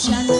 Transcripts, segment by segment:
Shut up.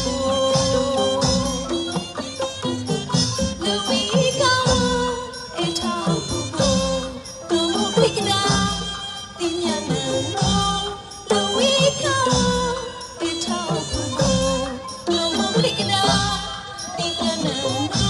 afternoon.